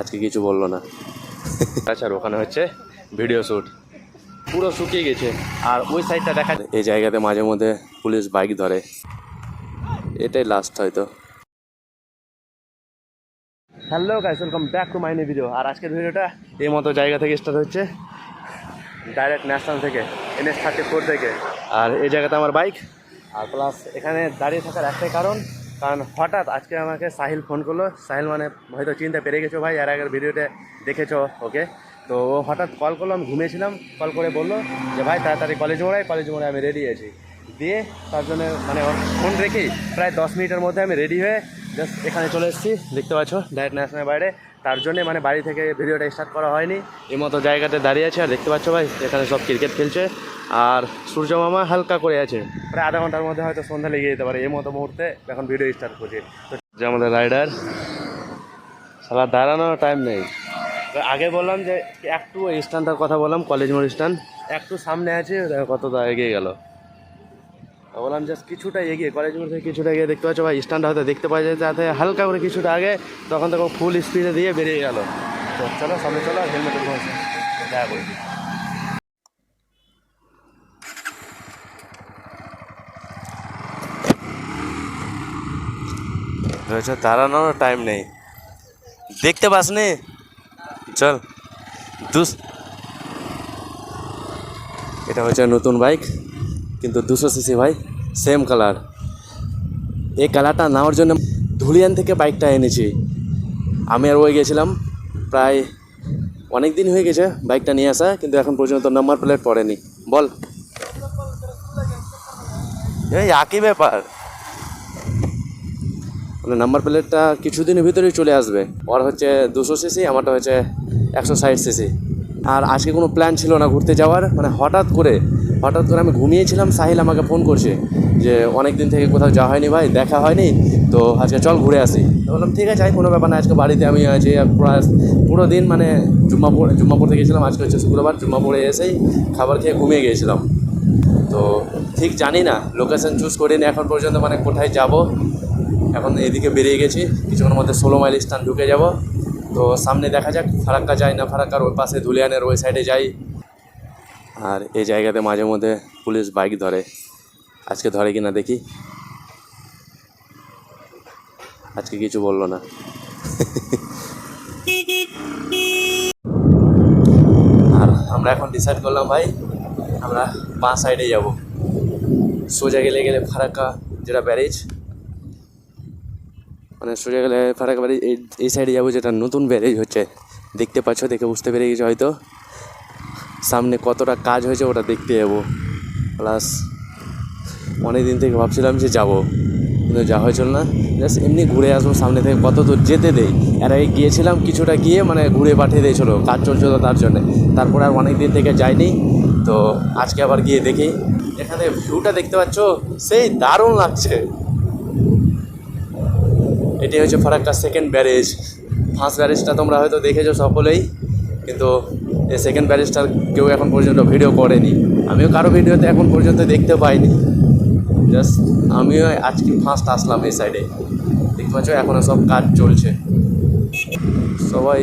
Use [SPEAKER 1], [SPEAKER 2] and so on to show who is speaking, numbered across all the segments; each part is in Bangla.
[SPEAKER 1] আজকে কিছু বলল না। আর ওখানে হচ্ছে ভিডিও শ্যুট পুরো শুকিয়ে গেছে। আর ওই সাইডটা দেখা এই জায়গাতে মাঝে মধ্যে পুলিশ বাইক ধরে। এটাই লাস্ট হয়তো। Hello guys welcome back to my new video আর আজকের ভিডিওটা এই মতো জায়গা থেকে স্টার্ট হচ্ছে। ডাইরেক্ট ন্যাশনাল থেকে এনএস থার্টি ফোর থেকে। আর এই জায়গাতে আমার বাইক আর প্লাস এখানে দাঁড়িয়ে থাকার একটাই কারণ কারণ হঠাৎ আজকে আমাকে সাহিল ফোন করল। সাহিল মানে হয়তো চিন্তা পেরে গেছো ভাই আর আগের ভিডিওতে দেখেছ, ওকে? তো ও হঠাৎ কল করল, আমি ঘুমিয়েছিলাম কল করে বলল যে, ভাই, তাড়াতাড়ি কলেজ মোড়াই কলেজ মোড়ায় আমি রেডি আছি। দিয়ে তার জন্য মানে ফোন রেখেই প্রায় দশ মিনিটের মধ্যে আমি রেডি হয়ে জাস্ট এখানে চলে এসেছি। দেখতে পাচ্ছ ডাইরেক্ট ন্যাশনাল বাইরে তার জন্যে মানে বাড়ি থেকে ভিডিওটা স্টার্ট করা হয়নি। এই মতো জায়গাতে দাঁড়িয়ে আছে আর দেখতে পাচ্ছ ভাই, এখানে সব ক্রিকেট খেলছে। আর সূর্য মামা হালকা করে আছে। প্রায় আধা ঘণ্টার মধ্যে হয়তো সন্ধ্যা লেগে যেতে পারে, এই মতো মুহূর্তে এখন ভিডিও স্টার্ট করছে। যে আমাদের রাইডার সালা দাঁড়ানোর টাইম নেই। তো আগে বললাম যে একটু স্ট্যান্ডটার কথা বললাম, কলেজ মোড় স্ট্যান্ড একটু সামনে আছে কতটা এগিয়ে গেল। বললাম, জাস্ট কিছুটা এগিয়ে কলেজ মোড় থেকে কিছুটা এগিয়ে দেখতে পাচ্ছ ভাই স্ট্যান্ড হয়তো দেখতে পাওয়া যায়, যাতে হালকা করে কিছুটা আগে তখন তখন ফুল স্পিডে দিয়ে বেরিয়ে গেল। তো চলো, সামনে চলো হেলমেট দেখা করি। রয়েছে দাঁড়ানোর টাইম নেই। দেখতে পাস নি চল, দুস এটা হচ্ছে নতুন বাইক কিন্তু দুশো সিসি ভাই সেম কালার এই কালারটা নেওয়ার জন্য ধুলিয়ান থেকে বাইকটা এনেছি। আমি আর ওই গেছিলাম প্রায় অনেক দিন হয়ে গেছে বাইকটা নিয়ে আসা, কিন্তু এখন পর্যন্ত নাম্বার প্লেট পড়েনি। বল। এই একই ব্যাপার। মানে নাম্বার প্লেটটা কিছুদিনের ভিতরেই চলে আসবে। ওর হচ্ছে দুশো সিসি, আমারটা হচ্ছে একশো ষাট সিসি। আর আজকে কোনো প্ল্যান ছিল না ঘুরতে যাওয়ার মানে হঠাৎ করে হঠাৎ করে আমি ঘুমিয়েছিলাম, সাহিল আমাকে ফোন করছে যে অনেক দিন থেকে কোথাও যাওয়া হয়নি ভাই, দেখা হয়নি, তো আজকে চল ঘুরে আসি। বললাম, ঠিক আছে কোনো ব্যাপার না, আজকে বাড়িতে আমি আছি পুরো দিন মানে জুম্মাপুর জুম্মাপুর থেকে গেছিলাম, আজকে হচ্ছে শুক্রবার, জুম্মাপুরে এসেই খাবার খেয়ে ঘুমিয়ে গিয়েছিলাম তো ঠিক জানি না লোকেশন চুজ করিনি, এখন পর্যন্ত মানে কোথায় যাব, এখন এদিকে বেরিয়ে গেছি কিছুক্ষণের মধ্যে ষোলো মাইল স্থান ঢুকে যাব। তো সামনে দেখা যাক, ফারাক্কা যাই না ফারাক্কার ওই পাশে ধুলিয়ানের ওই সাইডে যাই। আর এই জায়গাতে মাঝে মধ্যে পুলিশ বাইক ধরে। আজকে ধরে কিনা দেখি। আজকে কিছু বলল না। আর আমরা এখন ডিসাইড করলাম ভাই, আমরা বাঁ সাইডে যাব। সোজা গেলে গেলে ফারাক্কা যেটা ব্যারেজ মানে সোজা গেলে ফারাক্কা ব্যারেজ, এই সাইডে যাব যেটা নতুন ব্যারেজ হচ্ছে। দেখতে পাচ্ছ, দেখে বুঝতে পেরে গেছো হয়তো। সামনে কতটা কাজ হয়েছে ওটা দেখতে যাব। প্লাস অনেক দিন থেকে ভাবছিলাম যে যাব, কিন্তু যা হয়েছিল না। জাস্ট এমনি ঘুরে আসব সামনে থেকে, কত দূর যেতে দেই। এর আগে গিয়েছিলাম কিছুটা গিয়ে মানে ঘুরে পাঠিয়ে দিয়েছিলো, কাজ চলছিল তার জন্যে। তারপরে আর অনেক দিন থেকে যাইনি, তো আজকে আবার গিয়ে দেখি। এখানে ভিউটা দেখতে পাচ্ছ? সেই দারুণ লাগছে। এটি হচ্ছে ফারাক্কা সেকেন্ড ব্যারেজ ফার্স্ট ব্যারেজটা তোমরা হয়তো দেখেছ সকলেই, কিন্তু এই সেকেন্ড ব্যারিস্টার কেউ এখন পর্যন্ত ভিডিও করেনি। আমিও কারও ভিডিওতে এখন পর্যন্ত দেখতে পাইনি। জাস্ট আমিও আজকে ফার্স্ট আসলাম এই সাইডে দেখতে পাচ্ছ এখনও সব কাজ চলছে। সবাই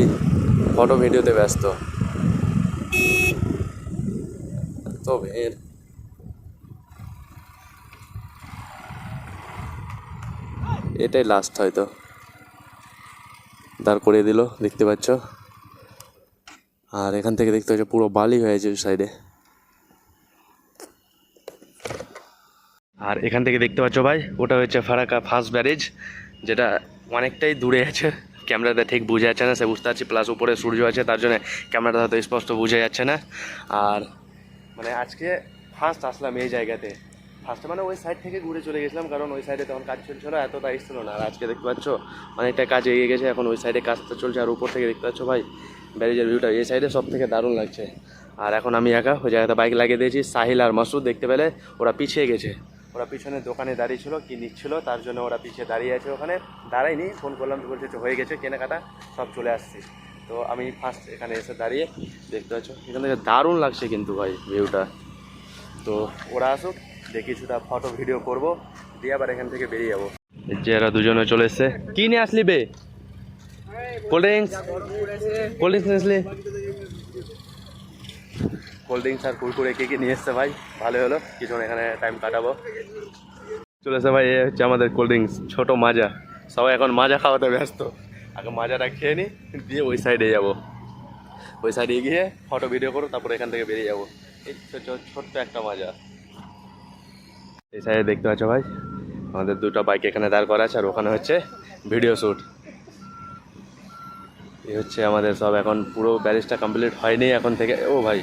[SPEAKER 1] ফটো ভিডিওতে ব্যস্ত। এটাই লাস্ট হয়তো। দাঁড় করিয়ে দিল, দেখতে পাচ্ছ? আর এখান থেকে দেখতে পাচ্ছ পুরো বালি হয়েছে ওই সাইডে। আর এখান থেকে দেখতে পাচ্ছ ভাই, ওটা হচ্ছে ফারাক্কা ফার্স্ট ব্যারেজ, যেটা অনেকটাই দূরে আছে। ক্যামেরাটা ঠিক বুঝে যাচ্ছে না, সে বুঝতে পারছি প্লাস উপরে সূর্য আছে, তার জন্য ক্যামেরাটা হয়তো স্পষ্ট বুঝে যাচ্ছে না। আর মানে আজকে ফার্স্ট আসলাম এই জায়গাতে। ফার্স্টে মানে ওই সাইড থেকে ঘুরে চলে গেছিলাম, কারণ ওই সাইডে তখন কাজ চলছে চলছিল এতটা এসছিল না। আর আজকে দেখতে পাচ্ছ, অনেকটা কাজ এগিয়ে গেছে, এখন ওই সাইডে কাজটা চলছে, আর উপর থেকে দেখতে পাচ্ছ ভাই ব্যারেজের ভিউটা এই সাইডে সব থেকে দারুণ লাগছে। আর এখন আমি একা, ওই জায়গাতে বাইক লাগিয়ে দিয়েছি। সাহিল আর মাসুদ দেখতে পেলে ওরা পিছিয়ে গেছে। ওরা পিছনে দোকানে দাঁড়িয়ে ছিল, কি নিচ্ছিল, তার জন্য ওরা পিছিয়ে দাঁড়িয়ে আছে ওখানে। দাঁড়ায়নি ফোন করলাম তো বলছে যে হয়ে গেছে, কেনাকাটা, সব চলে আসছে। তো আমি ফার্স্ট এখানে এসে দাঁড়িয়ে দেখতে পাচ্ছ, এখান থেকে দারুণ লাগছে কিন্তু ভাই ভিউটা তো ওরা আসুক, দেখি কিছুটা ফটো ভিডিও করব, দিয়ে আবার এখান থেকে বেরিয়ে যাব। যে এরা দুজনে চলে এসছে। কি নিয়ে আসলি বে? Cold drinks cold cold drinks আর কুরকুরে নিয়ে ভাই? ভালো হলো। এখানে টাইম কাটাবো। চলে এসে ভাই, এ হচ্ছে আমাদের কোল্ড ড্রিঙ্কস ছোটো মাজা। সবাই এখন মাজা খাওয়াতে ব্যস্ত। আগে মাজাটা খেয়ে নিই দিয়ে ওই সাইডে যাব। ওই সাইডে গিয়ে ফটো ভিডিও করো, তারপরে এখান থেকে বেরিয়ে যাব। এই ছোট ছোট্ট একটা মাজা। এই সাইডে দেখতে পাচ্ছ ভাই, আমাদের দুটো বাইক এখানে দাঁড় করা আছে, আর ওখানে হচ্ছে ভিডিও শ্যুট এই হচ্ছে আমাদের সব এখন পুরো ব্যারেজটা কমপ্লিট হয়নি এখন থেকে। ও ভাই।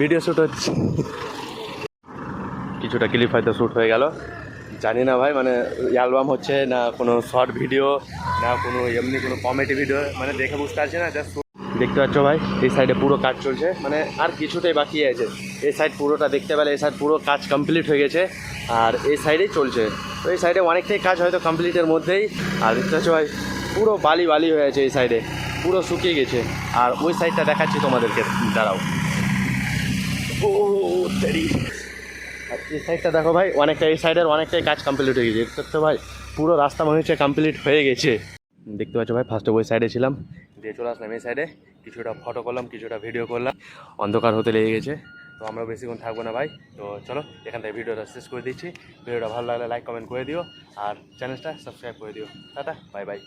[SPEAKER 1] ভিডিও শ্যুট হচ্ছে। কিছুটা ক্লিপ হয়তো শ্যুট হয়ে গেল। জানি না ভাই মানে অ্যালবাম হচ্ছে না কোনো শর্ট ভিডিও, না কোনো এমনি কোনো কমেডি ভিডিও মানে দেখে বুঝতে পারছি না জাস্ট দেখতে পাচ্ছ ভাই, এই সাইডে পুরো কাজ চলছে মানে আর কিছুটাই বাকি আছে। এই সাইড পুরোটা দেখতে পেলে, এই সাইড পুরো কাজ কমপ্লিট হয়ে গেছে। আর এই সাইডেই চলছে। তো এই সাইডে অনেকটাই কাজ হয়তো কমপ্লিটের মধ্যেই। আর দেখতে ভাই, পুরো বালি বালি হয়ে আছে এই সাইডে পুরো শুকিয়ে গেছে। আর ওই সাইডটা দেখাচ্ছি তোমাদেরকে। দাঁড়াও। ও আর এই সাইডটা দেখো ভাই, অনেকটা এই সাইডের অনেকটাই কাজ কমপ্লিট হয়ে গেছে। দেখতে ভাই, পুরো রাস্তা মনে হচ্ছে কমপ্লিট হয়ে গেছে। দেখতে পাচ্ছ ভাই ফার্স্টে ওই সাইডে ছিলাম। দিয়ে চলে আসলাম এই সাইডে কিছুটা ফটো করলাম, কিছুটা ভিডিও করলাম। অন্ধকার হতে লেগে গেছে। তো আমরা বেশিক্ষণ থাকব না ভাই। তো চলো, এখান থেকে ভিডিওটা শেষ করে দিচ্ছি। ভিডিওটা ভালো লাগলে লাইক কমেন্ট করে দিও। আর চ্যানেলটা সাবস্ক্রাইব করে দিও। Tata bye bye